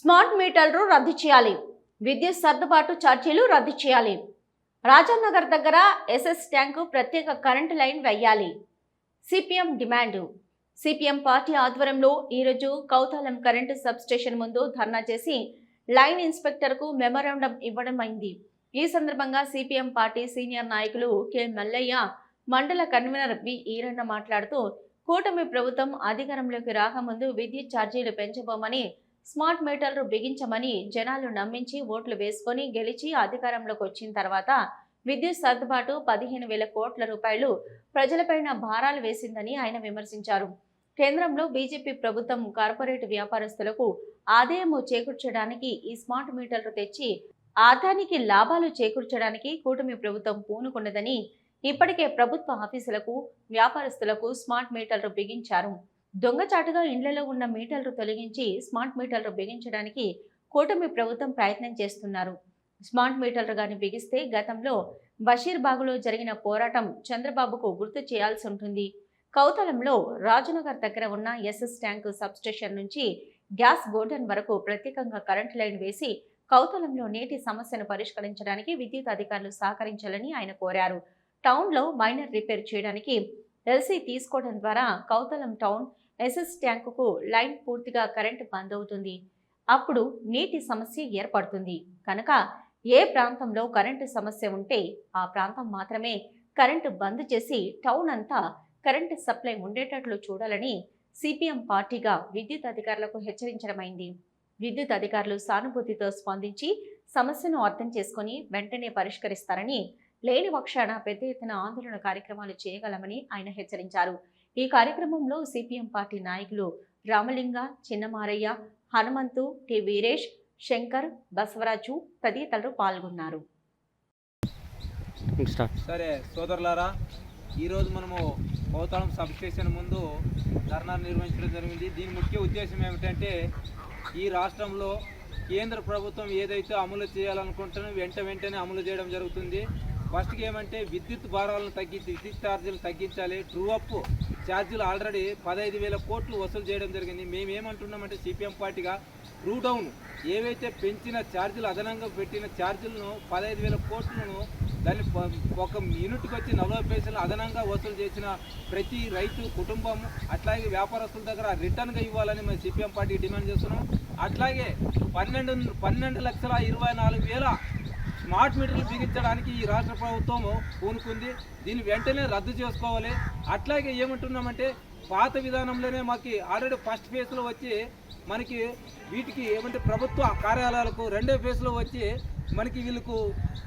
Smart మీటర్లు రద్దు చేయాలి. విద్యుత్ సర్దుబాటు ఛార్జీలు రద్దు చేయాలి. రాజానగర్ దగ్గర ఎస్ఎస్ ట్యాంకు ప్రత్యేక కరెంటు లైన్ వేయాలి. CPM demand. సిపిఎం పార్టీ ఆధ్వర్యంలో ఈరోజు కౌతాలం కరెంటు సబ్ స్టేషన్ ముందు ధర్నా చేసి లైన్ ఇన్స్పెక్టర్కు మెమరాండం ఇవ్వడం అయింది. ఈ సందర్భంగా సిపిఎం పార్టీ సీనియర్ నాయకులు కె. మల్లయ్య మండల కన్వీనర్ బి ఈరన్న మాట్లాడుతూ కూటమి ప్రభుత్వం అధికారంలోకి రాకముందు విద్యుత్ ఛార్జీలు పెంచబోమని స్మార్ట్ మీటర్లు బిగించమని జనాలు నమ్మించి ఓట్లు వేసుకొని గెలిచి అధికారంలోకి వచ్చిన తర్వాత విద్యుత్ సర్దుబాటు పదిహేను వేల కోట్ల రూపాయలు ప్రజలపైన భారాలు వేసిందని ఆయన విమర్శించారు. కేంద్రంలో బీజేపీ ప్రభుత్వం కార్పొరేట్ వ్యాపారస్తులకు ఆదాయము చేకూర్చడానికి ఈ స్మార్ట్ మీటర్లు తెచ్చి ఆదానికి లాభాలు చేకూర్చడానికి కూటమి ప్రభుత్వం పూనుకున్నదని ఇప్పటికే ప్రభుత్వ ఆఫీసులకు వ్యాపారస్తులకు స్మార్ట్ మీటర్లు బిగించారు. దొంగచాటుగా ఇండ్లలో ఉన్న మీటర్లు తొలగించి స్మార్ట్ మీటర్లు బిగించడానికి కూటమి ప్రభుత్వం ప్రయత్నం చేస్తున్నారు. స్మార్ట్ మీటర్లు కానీ బిగిస్తే గతంలో బషీర్బాగులో జరిగిన పోరాటం చంద్రబాబుకు గుర్తు చేయాల్సి ఉంటుంది. కౌతలంలో రాజనగర్ దగ్గర ఉన్న ఎస్ఎస్ ట్యాంకు సబ్స్టేషన్ నుంచి గ్యాస్ గోడౌన్ వరకు ప్రత్యేకంగా కరెంట్ లైన్ వేసి కౌతలంలో నీటి సమస్యను పరిష్కరించడానికి విద్యుత్ అధికారులు సహకరించాలని ఆయన కోరారు. టౌన్లో మైనర్ రిపేర్ చేయడానికి ఎల్సీ తీసుకోవడం ద్వారా కౌతలం టౌన్ ఎస్ఎస్ ట్యాంకుకు లైన్ పూర్తిగా కరెంటు బంద్ అవుతుంది. అప్పుడు నీటి సమస్య ఏర్పడుతుంది. కనుక ఏ ప్రాంతంలో కరెంటు సమస్య ఉంటే ఆ ప్రాంతం మాత్రమే కరెంటు బంద్ చేసి టౌన్ అంతా కరెంటు సప్లై ఉండేటట్లు చూడాలని సిపిఎం పార్టీగా విద్యుత్ అధికారులకు హెచ్చరించడమైంది. విద్యుత్ అధికారులు సానుభూతితో స్పందించి సమస్యను అర్థం చేసుకొని వెంటనే పరిష్కరిస్తారని లేని పక్షాన పెద్ద ఎత్తున ఆందోళన కార్యక్రమాలు చేయగలమని ఆయన హెచ్చరించారు. ఈ కార్యక్రమంలో సిపిఎం పార్టీ నాయకులు రామలింగ చిన్నమారయ్య హనుమంతు టి వీరేష్ శంకర్ బసవరాజు తదితరులు పాల్గొన్నారు. స్టార్ట్ సరే సోదరులారా ఈరోజు మనము కోతాళం సబ్ స్టేషన్ ముందు ధర్నా నిర్వహించడం జరిగింది. దీని ముఖ్య ఉద్దేశం ఏమిటంటే ఈ రాష్ట్రంలో కేంద్ర ప్రభుత్వం ఏదైతే అమలు చేయాలనుకుంటున్నా వెంట వెంటనే అమలు చేయడం జరుగుతుంది. ఫస్ట్కి ఏమంటే విద్యుత్ భారాలను తగ్గించి విద్యుత్ ఛార్జీలు తగ్గించాలి. ట్రూ అప్ ఛార్జీలు ఆల్రెడీ పదహైదు వేల కోట్లు వసూలు చేయడం జరిగింది. మేము ఏమంటున్నామంటే సిపిఎం పార్టీగా ట్రూ డౌన్. ఏవైతే పెంచిన ఛార్జీలు అదనంగా పెట్టిన ఛార్జీలను పదహైదు వేల కోట్లను దాన్ని ఒక యూనిట్కి వచ్చి నలభై పైసలు అదనంగా వసూలు చేసిన ప్రతి రైతు కుటుంబం అట్లాగే వ్యాపారస్తుల దగ్గర రిటర్న్గా ఇవ్వాలని మేము సిపిఎం పార్టీ డిమాండ్ చేస్తున్నాం. అట్లాగే పన్నెండు పన్నెండు లక్షల ఇరవై నాలుగు వేల స్మార్ట్ మీటర్లు బిగించడానికి ఈ రాష్ట్ర ప్రభుత్వం పూనుకుంది. దీన్ని వెంటనే రద్దు చేసుకోవాలి. అట్లాగే ఏమంటున్నామంటే పాత విధానంలోనే మాకు ఆల్రెడీ ఫస్ట్ ఫేజ్లో వచ్చి మనకి వీటికి ఏమంటే ప్రభుత్వ కార్యాలయాలకు రెండో ఫేజ్లో వచ్చి మనకి వీళ్ళకు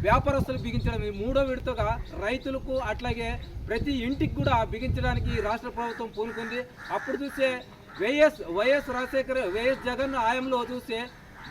వ్యాపారస్తులు బిగించడం. మూడో విడతగా రైతులకు అట్లాగే ప్రతి ఇంటికి కూడా బిగించడానికి ఈ రాష్ట్ర ప్రభుత్వం పూనుకుంది. అప్పుడు చూస్తే YS YS Rajasekhar YS Jagan ఆయంలో చూస్తే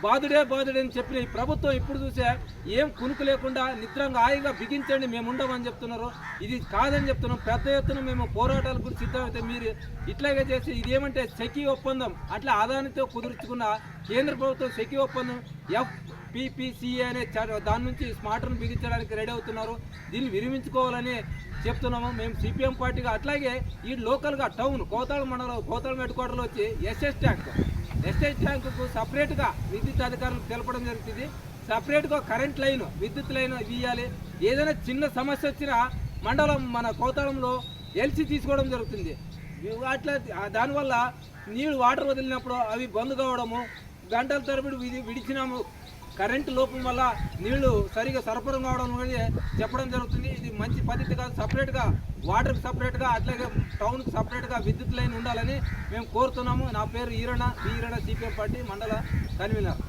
బాధుడే బాధుడే అని చెప్పిన ఈ ప్రభుత్వం ఇప్పుడు చూసే ఏం కునుకు లేకుండా నిద్రంగా హాయిగా బిగించండి మేము ఉండమని చెప్తున్నారు. ఇది కాదని చెప్తున్నాం. పెద్ద ఎత్తున మేము పోరాటాల గురించి సిద్ధమైతే మీరు ఇట్లాగే చేసి ఇది ఏమంటే సెకీ ఒప్పందం. అట్లా ఆదానితో కుదుర్చుకున్న కేంద్ర ప్రభుత్వం సెకీ ఒప్పందం. ఎఫ్ పిపిసిఏ అనే దాని నుంచి స్మార్టర్ను బిగించడానికి రెడీ అవుతున్నారు. దీన్ని విరమించుకోవాలని చెప్తున్నాము. మేము సిపిఎం పార్టీగా అట్లాగే ఈ లోకల్గా టౌన్ కోతాళ మండలం కోతాళం హెడ్ క్వార్టర్లో వచ్చి ఎస్ఎస్ ట్యాంక్. ఎస్టేట్ ట్యాంకుకు సపరేట్గా విద్యుత్ అధికారులకు తెలపడం జరుగుతుంది. సపరేట్గా కరెంట్ లైన్ విద్యుత్ లైన్ ఇవ్వాలి. ఏదైనా చిన్న సమస్య వచ్చినా మండలం మన కోతాళంలో ఎల్సీ తీసుకోవడం జరుగుతుంది. అట్లా దానివల్ల నీళ్ళు వాటర్ వదిలినప్పుడు అవి బంద్ కావడము గంటల తరబడి విడిచినాము. కరెంటు లోపం వల్ల నీళ్ళు సరిగా సరఫరా కావడం అనేది చెప్పడం జరుగుతుంది. ఇది మంచి పద్ధతి కాదు సపరేట్గా వాటర్కి సపరేట్గా అట్లాగే టౌన్కి సపరేట్గా విద్యుత్ లైన్ ఉండాలని మేము కోరుతున్నాము. నా పేరు ఈరణ ఈరణ సిపిఎం పార్టీ మండల కన్వీనర్.